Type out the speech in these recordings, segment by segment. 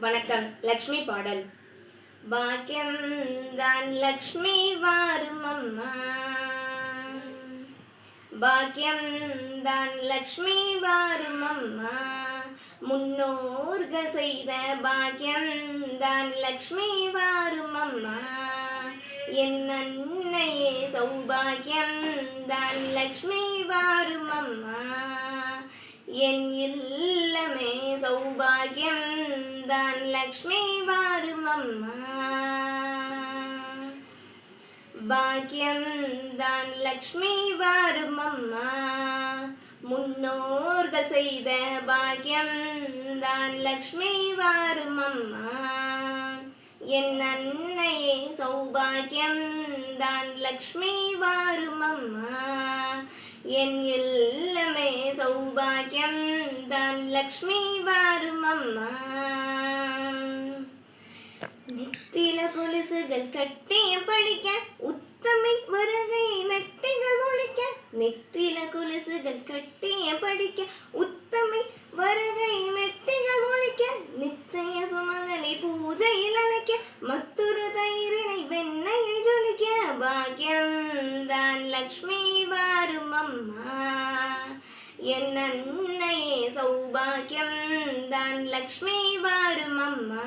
வணக்கம் லக்ஷ்மி பாடல். பாக்கியம் தான் லக்ஷ்மி வாரும் அம்மா. பாக்கியம் தான் லக்ஷ்மி வாரும் அம்மா. முன்னோர்கள் செய்த பாக்கியம் தான் லக்ஷ்மி வாரும் அம்மா. என் அன்னையே சௌபாகியம் தான் லக்ஷ்மி வாரும் அம்மா. என் இல்லமே சௌபாகியம் தான் லக்ஷ்மி வாரும் அம்மா. பாக்கியம் தான் லக்ஷ்மி வாரும் அம்மா. முன்னோர்கள் செய்த பாக்கியம் தான் லக்ஷ்மி வாரும் அம்மா. என் அன்னையே சௌபாகியம் தான் லக்ஷ்மி வாரும் அம்மா. என் இல்லமே சௌபாகியம் தான் லக்ஷ்மி வாரும் அம்மா. நெத்தில கொலுசுகள் கட்டிய படிக்க உத்தமை வருகை மெட்டிகள் ஒழிக்க. நெத்தில கொலுசுகள் கட்டிய படிக்க உத்தமை வருகை மெட்டிகள் ஒழிக்க. நித்தைய சுமங்கலி பூஜையில் அழைக்க மத்துரு தயிரினை வெண்ணையை ஜொலிக்க. பாக்கியம் தான் லக்ஷ்மி என் அன்னையே சௌபாக்கியம் தான் லக்ஷ்மி வாரும் அம்மா.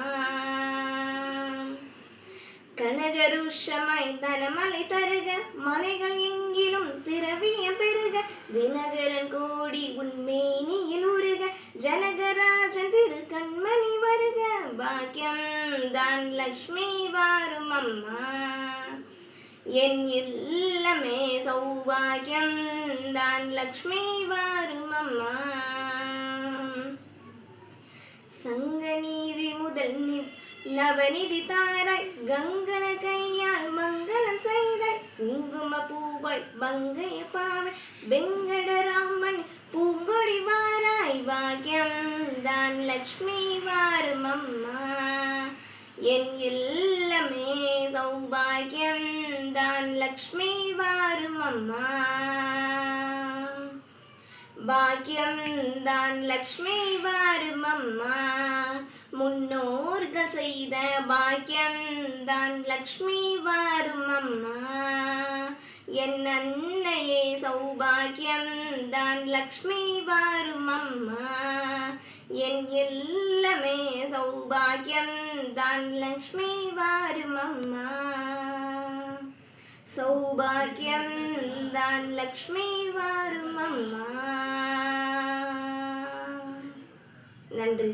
கனகருஷமாய் தனமலை தருக மலைகள் எங்கிலும் திரவிய பெருக தினகரன் கோடி உண்மேனியில் உருக ஜனகராஜன் திரு கண்மணி வருக. பாக்கியம் தான் லக்ஷ்மி வாரும் அம்மா. என் இல்லமே சௌபாகியம் தான் லக்ஷ்மி வாரும் அம்மா. சங்கநீதி முதல் நீ நவநிதி தாராய் கங்கன கையால் மங்களம் செய்தாய். குங்கும பூவாய் பங்கைய பாவை வெங்கடராமன் பூங்கொடி வாராய். பாக்கியம் தான் லக்ஷ்மி லக்ஷ்மி வாரும் அம்மா பாக்கியம் தான் லக்ஷ்மி வாரும் அம்மா முன்னோர்கள் செய்த பாக்கியம் தான் லக்ஷ்மி வாரும் அம்மா என் அன்னையே சௌபாகியம் தான் லக்ஷ்மி வாரும் அம்மா என் எல்லாமே சௌபாகியம் தான் லக்ஷ்மி வாரும் அம்மா சௌபாகியம் தான் லக்ஷ்மி வாரும் அம்மா. நன்றி.